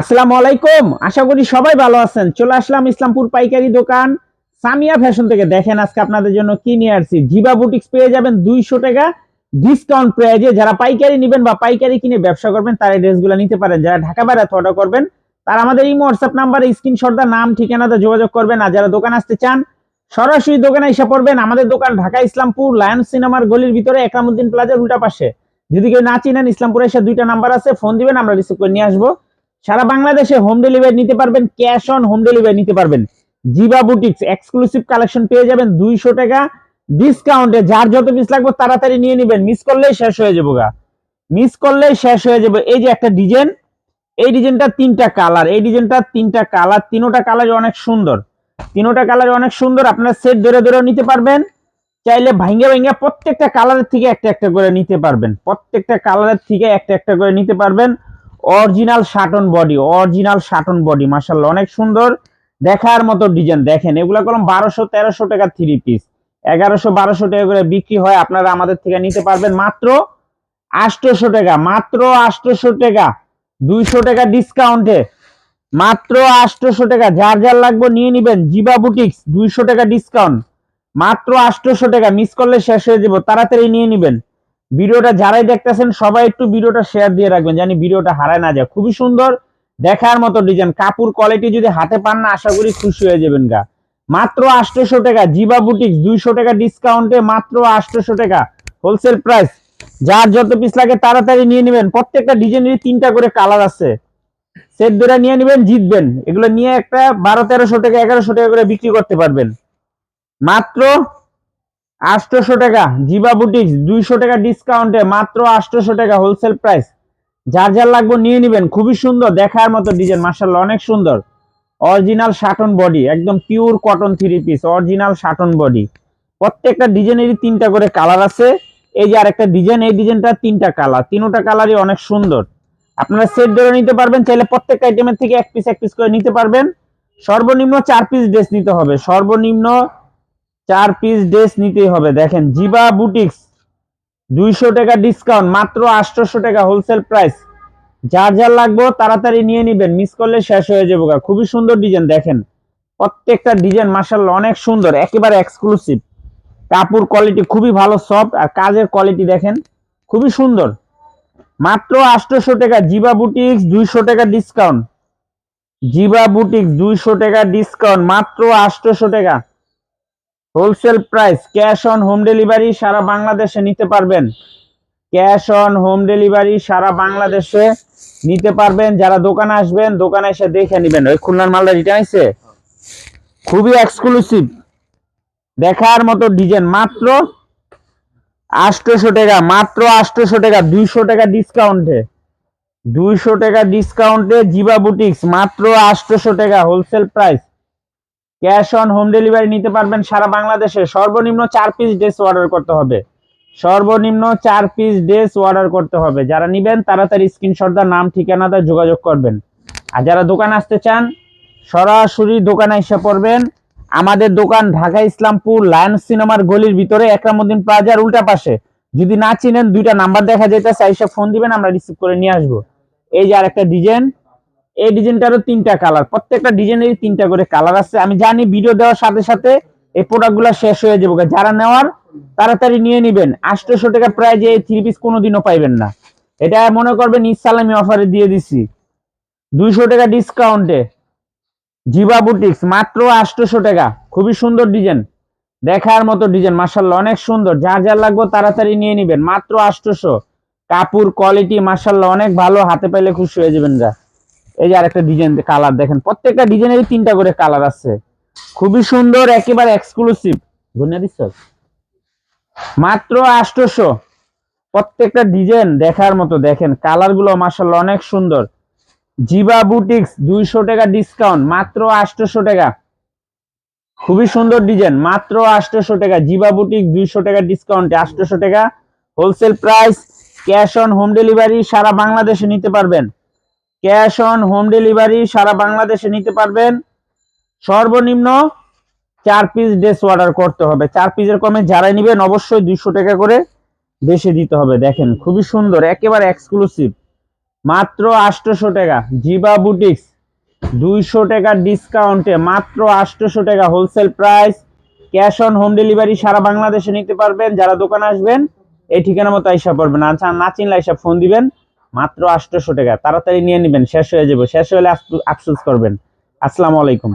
আসসালামু আলাইকুম। আশা করি সবাই ভালো আছেন। চলে আসলাম ইসলামপুর পাইকারি দোকান। সামিয়া ফ্যাশন থেকে দেখেন আজকে আপনাদের জন্য কি নিয়ে আসছি। জিবা বুটিক্স পেয়ে যাবেন দুইশো টাকা ডিসকাউন্ট প্রাইজে যারা পাইকারি নেবেন বা পাইকারি কিনে ব্যবসা করবেন, তারা ড্রেসগুলো নিতে পারেন। যারা ঢাকা বেড়াতে অর্ডার করবেন, তারা আমাদের এই হোয়াটসঅ্যাপ নাম্বারে স্ক্রিনশটটা নাম ঠিকানাতে যোগাযোগ করবেন। আর যারা দোকান আসতে চান, সরাসরি দোকানে এসে পড়বেন। আমাদের দোকান ঢাকা ইসলামপুর লায়ন সিনেমার গলির ভিতরে, একরামুদ্দিন প্লাজার উল্টা পাশে। যদি কেউ না চিনেন, ইসলামপুরে এসে দুইটা নাম্বার আছে ফোন দিবেন, আমরা রিসিভ করে নিয়ে আসব। সারা বাংলাদেশে হোম ডেলিভারি নিতে পারবেন ক্যাশ অন হোম ডেলিভারি নিতে পারবেন। জিবা বুটিক্স এক্সক্লুসিভ কালেকশন পেয়ে যাবেন দুইশো টাকা ডিসকাউন্টে যার যত পিস লাগবে তাড়াতাড়ি নিয়ে নেবেন। মিস করলেই শেষ হয়ে যাব গা। মিস করলেই শেষ হয়ে যাবে। এই যে একটা ডিজাইন এই ডিজাইনটা তিনটা কালার এই ডিজাইনটা তিনটা কালার তিনোটা কালার অনেক সুন্দর। তিনোটা কালার অনেক সুন্দর। আপনারা সেট ধরে ধরেও নিতে পারবেন। চাইলে ভাঙ্গে ভাঙ্গে প্রত্যেকটা কালারের থেকে একটা একটা করে নিতে পারবেন। প্রত্যেকটা কালারের থেকে একটা একটা করে নিতে পারবেন। Original satin body, original satin body মাসাল্লাহ অনেক সুন্দর দেখার মতো ডিজাইন দেখেন, এগুলো কলম বারোশো, তেরোশো টাকা থ্রি পিস এগারোশো, বারোশো টাকা করে বিক্রি হয়, আপনারা আমাদের থেকে নিতে পারবেন মাত্র আটশোশো টাকা, মাত্র আটশোশো টাকা, দুইশো টাকা ডিসকাউন্টে মাত্র আটশোশো টাকা, যার যার লাগবে নিয়ে নিবেন, জিবা বুটিক্স দুইশো টাকা ডিসকাউন্ট মাত্র আটশোশো টাকা মিস করলে শেষ হয়ে যাব, তাড়াতাড়ি নিয়ে নিবেন। ভিডিওটা যারাই দেখতেছেন, সবাই একটু ভিডিওটা শেয়ার দিয়ে রাখবেন, জানি ভিডিওটা হারায় না যায়। খুবই সুন্দর দেখার মতো ডিজাইন কাপড় কোয়ালিটি যদি হাতে পান না, আশা করি খুশি হয়ে যাবেন গা। মাত্র আটশোশো টাকা, জিবা বুটিক্স দুইশো টাকা ডিসকাউন্টে মাত্র আটশোশো টাকা। হোলসেল প্রাইস যার যত পিস লাগে তাড়াতাড়ি নিয়ে নেবেন। প্রত্যেকটা ডিজাইনেরই তিনটা করে কালার আছে। সেট ধরে নিয়ে নেবেন, জিতবেন। এগুলো নিয়ে একটা বারো তেরোশো টাকা, এগারোশো টাকা করে বিক্রি করতে পারবেন। মাত্র আটশোশো টাকা, জিবা বুটিক্স, দুইশো টাকা ডিসকাউন্টে মাত্র আটশোশো টাকা হোলসেল প্রাইস যার যার লাগবে নিয়ে নেবেন, খুবই সুন্দর, দেখার মতো ডিজাইন মার্শাল্লাহ অনেক সুন্দর। অরিজিনাল শাটন বডি একদম pure cotton three piece original satin body প্রত্যেকটা ডিজাইনেরই তিনটা করে কালার আছে। এই যে আরেকটা ডিজাইন এই ডিজাইনটা তিনটা কালার তিনোটা কালারই অনেক সুন্দর। আপনারা সেট ধরে নিতে পারবেন, চাইলে প্রত্যেকটা আইটেমের থেকে এক পিস এক পিস করে নিতে পারবেন। সর্বনিম্ন চার পিস ড্রেস নিতে হবে। সর্বনিম্ন চার পিস ড্রেস নিতেই হবে। দেখেন, জিবা বুটিক্স দুইশো টাকা ডিসকাউন্ট মাত্র আটশোশো টাকা হোলসেল প্রাইস যার যার লাগবে তাড়াতাড়ি নিয়ে নিবেন মিস করলে শেষ হয়ে যাব। খুবই সুন্দর ডিজাইন দেখেন। প্রত্যেকটা ডিজাইন মার্শাল্লাহ অনেক সুন্দর, একেবারে এক্সক্লুসিভ কাপড় কোয়ালিটি খুবই ভালো সফট আর কাজের কোয়ালিটি দেখেন, খুবই সুন্দর। মাত্র আটশোশো টাকা জিবা বুটিক্স দুইশো টাকা ডিসকাউন্ট জিবা বুটিক্স দুইশো টাকা ডিসকাউন্ট মাত্র আটশোশো টাকা। Wholesale price, cash on home delivery সারা বাংলাদেশে নিতে পারবেন। ক্যাশ অন হোম ডেলিভারি সারা বাংলাদেশে নিতে পারবেন। যারা দোকানে আসবেন, দোকানে এসে দেখে নেবেন। ওই খুলনার মালটা রিটার্ন আছে খুবই এক্সক্লুসিভ দেখার মতো ডিজাইন মাত্র আটশোশো টাকা, মাত্র আটশোশো টাকা, দুইশো টাকা ডিসকাউন্টে দুইশো টাকা ডিসকাউন্টে জিবা বুটিক্স মাত্র আটশোশো টাকা wholesale price. Cash on home delivery নিতে পারবেন সারা বাংলাদেশে। সর্বনিম্ন চার পিস ড্রেস অর্ডার করতে হবে। সর্বনিম্ন চার পিস ড্রেস অর্ডার করতে হবে। যারা নিবেন, তাড়াতাড়ি স্ক্রিনশট দা নাম, ঠিকানা দা যোগাযোগ করবেন। আর যারা দোকান আসতে চান, সরাসরি দোকানে এসে পড়বেন। আমাদের দোকান ঢাকা ইসলামপুর লায়ন সিনেমার গলির ভিতরে, একরামুদ্দিন প্লাজার উল্টা পাশে। যদি না চিনেন, দুইটা নাম্বার দেখা যেতেছে এসে ফোন দিবেন, আমরা রিসিভ করে নিয়ে আসব। এই যে আরেকটা ডিজাইন এই ডিজাইনটারও তিনটা কালার। প্রত্যেকটা ডিজাইনেরই তিনটা করে কালার আছে। আমি জানি ভিডিও দেওয়ার সাথে সাথে এই প্রোডাক্টগুলো শেষ হয়ে যাবে। যারা নেওয়ার, তাড়াতাড়ি নিয়ে নিবেন। আটশোশো টাকা প্রায় যে থ্রি পিস কোনোদিনও পাইবেন না। এটা মনে করবেন ইসালামি অফারে দিয়ে দিছি। দুইশো টাকা ডিসকাউন্টে জিবা বুটিক্স মাত্র আটশোশো টাকা। খুবই সুন্দর ডিজাইন দেখার মতো ডিজাইন মার্শাল্লাহ অনেক সুন্দর। যার যার লাগবে তাড়াতাড়ি নিয়ে নিবেন। মাত্র আটশোশো। কাপড় কোয়ালিটি মার্শাল্লাহ অনেক ভালো। হাতে পাইলে খুশি হয়ে যাবেন যা এই যে আরেকটা ডিজাইন কালার দেখেন প্রত্যেকটা ডিজাইনেরই তিনটা করে কালার আছে। খুবই সুন্দর, একেবারে এক্সক্লুসিভ ধন্যবাদ মাত্র আটশোশো। প্রত্যেকটা ডিজাইন দেখার মতো, দেখেন কালারগুলো মার্শাল্লাহ অনেক সুন্দর। জিবা বুটিক্স দুইশো টাকা ডিসকাউন্ট মাত্র আটশোশো টাকা। খুবই সুন্দর ডিজাইন মাত্র আটশোশো টাকা। জিবা বুটিক দুইশো টাকা ডিসকাউন্টে আটশোশো টাকা। Wholesale price cash on home delivery সারা বাংলাদেশে নিতে পারবেন। ক্যাশ অন হোম ডেলিভারি সারা বাংলাদেশে নিতে পারবেন। সর্বনিম্ন চার পিস ড্রেস অর্ডার করতে হবে। চার পিসের কমে যারাই নেবেন অবশ্যই দুইশো টাকা করে বেশি দিতে হবে। দেখেন, খুবই সুন্দর, একেবারে এক্সক্লুসিভ মাত্র আটশোশো টাকা। জিবা বুটিক্স দুইশো টাকা ডিসকাউন্টে মাত্র আটশোশো টাকা wholesale price cash on home delivery সারা বাংলাদেশে নিতে পারবেন। যারা দোকানে আসবেন, এই ঠিকানা মতো আইসা পড়বেন। আচ্ছা না চিনলে আইসা ফোন দিবেন। মাত্র আটশোশো টাকা। তাড়াতাড়ি নিয়ে নেবেন, শেষ হয়ে যাবে। শেষ হলে আফসোস করবেন। আসসালামু আলাইকুম।